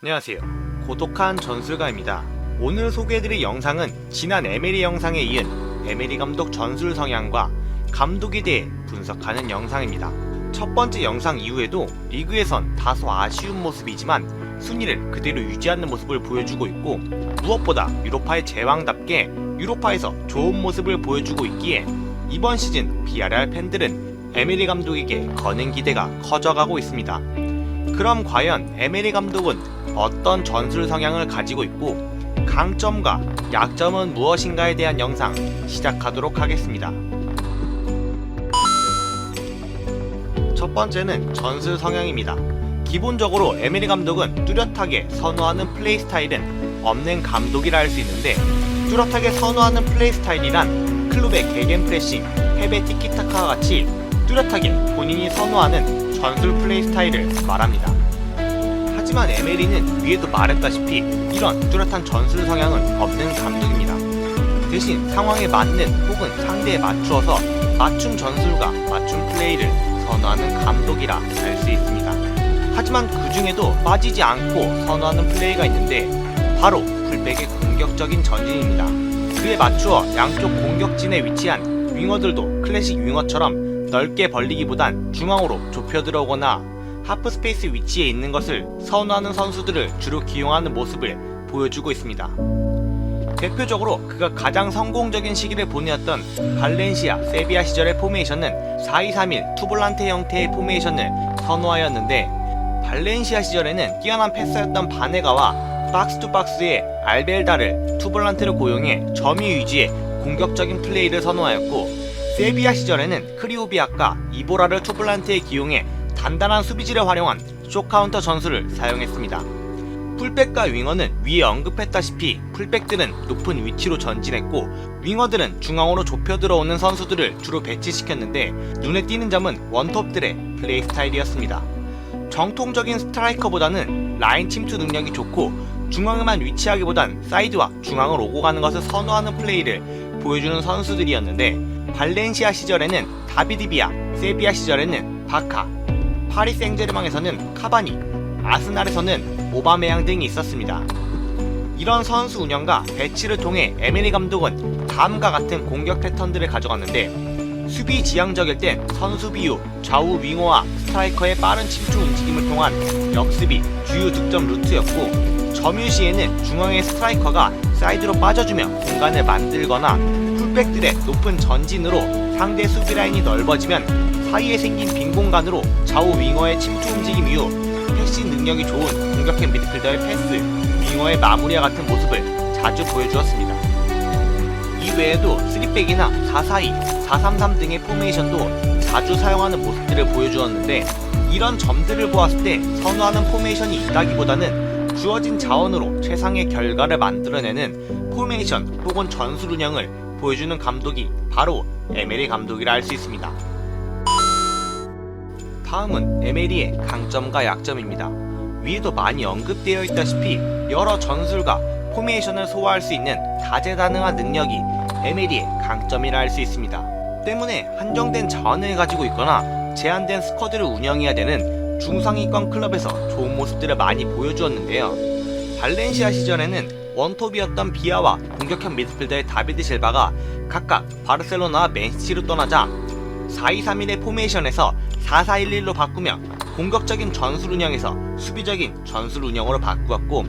안녕하세요. 고독한 전술가입니다. 오늘 소개해드릴 영상은 지난 에메리 영상에 이은 에메리 감독 전술 성향과 감독에 대해 분석하는 영상입니다. 첫 번째 영상 이후에도 리그에선 다소 아쉬운 모습이지만 순위를 그대로 유지하는 모습을 보여주고 있고 무엇보다 유로파의 제왕답게 유로파에서 좋은 모습을 보여주고 있기에 이번 시즌 BRR 팬들은 에메리 감독에게 거는 기대가 커져가고 있습니다. 그럼 과연 에메리 감독은 어떤 전술 성향을 가지고 있고 강점과 약점은 무엇인가에 대한 영상 시작하도록 하겠습니다. 첫 번째는 전술 성향입니다. 기본적으로 에메리 감독은 뚜렷하게 선호하는 플레이 스타일은 없는 감독이라 할 수 있는데 뚜렷하게 선호하는 플레이 스타일이란 클럽의 개겐 프레싱, 패배 티키타카와 같이 뚜렷하게 본인이 선호하는 전술 플레이 스타일을 말합니다. 하지만 에메리는 위에도 말했다시피 이런 뚜렷한 전술 성향은 없는 감독입니다. 대신 상황에 맞는 혹은 상대에 맞추어서 맞춤 전술과 맞춤 플레이를 선호하는 감독이라 할수 있습니다. 하지만 그 중에도 빠지지 않고 선호하는 플레이가 있는데 바로 풀백의 공격적인 전진입니다. 그에 맞추어 양쪽 공격진에 위치한 윙어들도 클래식 윙어처럼 넓게 벌리기보단 중앙으로 좁혀 들어오거나 하프 스페이스 위치에 있는 것을 선호하는 선수들을 주로 기용하는 모습을 보여주고 있습니다. 대표적으로 그가 가장 성공적인 시기를 보내었던 발렌시아, 세비야 시절의 포메이션은 4-2-3-1 투볼란테 형태의 포메이션을 선호하였는데 발렌시아 시절에는 뛰어난 패서였던 바네가와 박스 투 박스의 알벨다를 투볼란테로 고용해 점유 위주의 공격적인 플레이를 선호하였고 세비야 시절에는 크리오비아과 이보라를 투볼란테에 기용해 단단한 수비지를 활용한 쇼카운터 전술을 사용했습니다. 풀백과 윙어는 위에 언급했다시피 풀백들은 높은 위치로 전진했고 윙어들은 중앙으로 좁혀 들어오는 선수들을 주로 배치시켰는데 눈에 띄는 점은 원톱들의 플레이 스타일이었습니다. 정통적인 스트라이커보다는 라인 침투 능력이 좋고 중앙에만 위치하기보단 사이드와 중앙을 오고 가는 것을 선호하는 플레이를 보여주는 선수들이었는데 발렌시아 시절에는 다비디비아, 세비야 시절에는 바카, 파리 생제르맹에서는 카바니, 아스날에서는 오바메양 등이 있었습니다. 이런 선수 운영과 배치를 통해 에메리 감독은 다음과 같은 공격 패턴들을 가져갔는데 수비 지향적일 땐 선수 비유, 좌우 윙어와 스트라이커의 빠른 침투 움직임을 통한 역수비, 주요 득점 루트였고 점유 시에는 중앙의 스트라이커가 사이드로 빠져주며 공간을 만들거나 풀백들의 높은 전진으로 상대 수비 라인이 넓어지면 사이에 생긴 빈 공간으로 좌우 윙어의 침투 움직임 이후 패싱 능력이 좋은 공격형 미드필더의 패스, 윙어의 마무리와 같은 모습을 자주 보여주었습니다. 이 외에도 3백이나 442, 433 등의 포메이션도 자주 사용하는 모습들을 보여주었는데 이런 점들을 보았을 때 선호하는 포메이션이 있다기보다는 주어진 자원으로 최상의 결과를 만들어내는 포메이션 혹은 전술 운영을 보여주는 감독이 바로 에메리 감독이라 할 수 있습니다. 다음은 에메리의 강점과 약점입니다. 위에도 많이 언급되어 있다시피 여러 전술과 포메이션을 소화할 수 있는 다재다능한 능력이 에메리의 강점이라 할 수 있습니다. 때문에 한정된 자원을 가지고 있거나 제한된 스쿼드를 운영해야 되는 중상위권 클럽에서 좋은 모습들을 많이 보여주었는데요. 발렌시아 시절에는 원톱이었던 비아와 공격형 미드필더의 다비드 실바가 각각 바르셀로나와 맨시티로 떠나자 4-2-3-1의 포메이션에서 4-4-1-1로 바꾸며 공격적인 전술 운영에서 수비적인 전술 운영으로 바꾸었고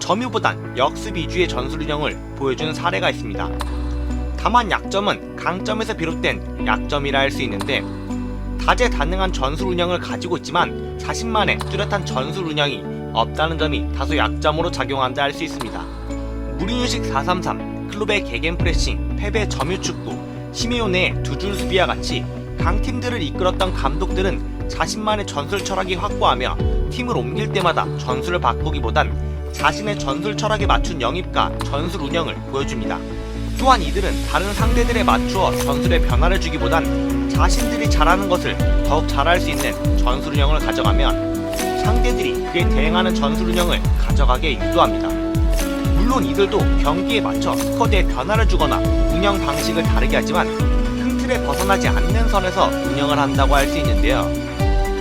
점유보단 역습 위주의 전술 운영을 보여주는 사례가 있습니다. 다만 약점은 강점에서 비롯된 약점이라 할 수 있는데 다재다능한 전술 운영을 가지고 있지만 자신만의 뚜렷한 전술 운영이 없다는 점이 다소 약점으로 작용한다 할 수 있습니다. 무리뉴식 433, 클롭의 개겐 프레싱, 패배 점유 축구, 시메온의 두 줄 수비와 같이 강팀들을 이끌었던 감독들은 자신만의 전술 철학이 확고하며 팀을 옮길 때마다 전술을 바꾸기보단 자신의 전술 철학에 맞춘 영입과 전술 운영을 보여줍니다. 또한 이들은 다른 상대들에 맞추어 전술에 변화를 주기보단 자신들이 잘하는 것을 더욱 잘할 수 있는 전술 운영을 가져가면 상대들이 그에 대응하는 전술 운영을 가져가게 유도합니다. 물론 이들도 경기에 맞춰 스쿼드에 변화를 주거나 운영 방식을 다르게 하지만 큰 틀에 벗어나지 않는 선에서 운영을 한다고 할 수 있는데요.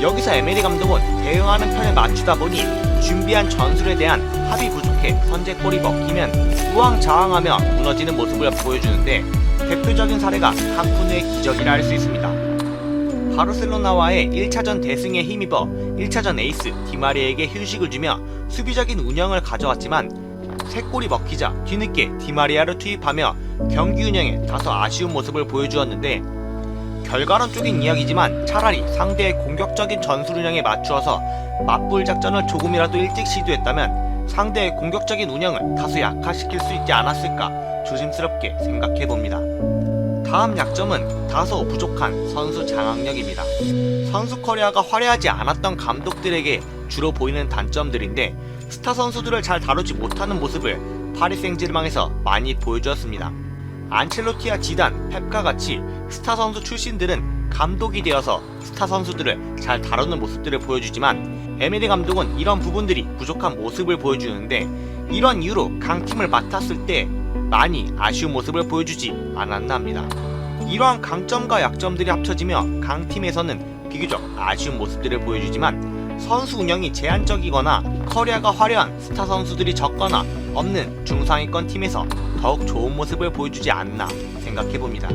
여기서 에메리 감독은 대응하는 편에 맞추다 보니 준비한 전술에 대한 합이 부족해 선제골이 먹히면 우왕좌왕하며 무너지는 모습을 보여주는데 대표적인 사례가 캄푸누의 기적이라 할 수 있습니다. 바르셀로나와의 1차전 대승에 힘입어 1차전 에이스 디마리에게 휴식을 주며 수비적인 운영을 가져왔지만 세 골이 먹히자 뒤늦게 디마리아를 투입하며 경기 운영에 다소 아쉬운 모습을 보여주었는데 결과론적인 이야기지만 차라리 상대의 공격적인 전술 운영에 맞추어서 맞불 작전을 조금이라도 일찍 시도했다면 상대의 공격적인 운영을 다소 약화시킬 수 있지 않았을까 조심스럽게 생각해 봅니다. 다음 약점은 다소 부족한 선수 장악력입니다. 선수 커리어가 화려하지 않았던 감독들에게 주로 보이는 단점들인데 스타 선수들을 잘 다루지 못하는 모습을 파리 생제르맹에서 많이 보여주었습니다. 안첼로티와 지단, 펩과 같이 스타 선수 출신들은 감독이 되어서 스타 선수들을 잘 다루는 모습들을 보여주지만 에메리 감독은 이런 부분들이 부족한 모습을 보여주는데 이런 이유로 강팀을 맡았을 때 많이 아쉬운 모습을 보여주지 않았나 합니다. 이러한 강점과 약점들이 합쳐지며 강팀에서는 비교적 아쉬운 모습들을 보여주지만 선수 운영이 제한적이거나 커리어가 화려한 스타 선수들이 적거나 없는 중상위권 팀에서 더욱 좋은 모습을 보여주지 않나 생각해봅니다.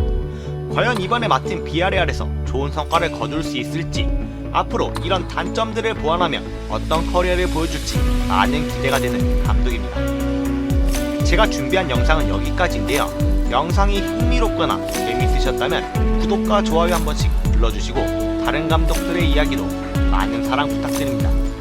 과연 이번에 맡은 비아레알에서 좋은 성과를 거둘 수 있을지 앞으로 이런 단점들을 보완하며 어떤 커리어를 보여줄지 많은 기대가 되는 감독입니다. 제가 준비한 영상은 여기까지인데요. 영상이 흥미롭거나 재미있으셨다면 구독과 좋아요 한 번씩 눌러주시고 다른 감독들의 이야기도 많은 사랑 부탁드립니다.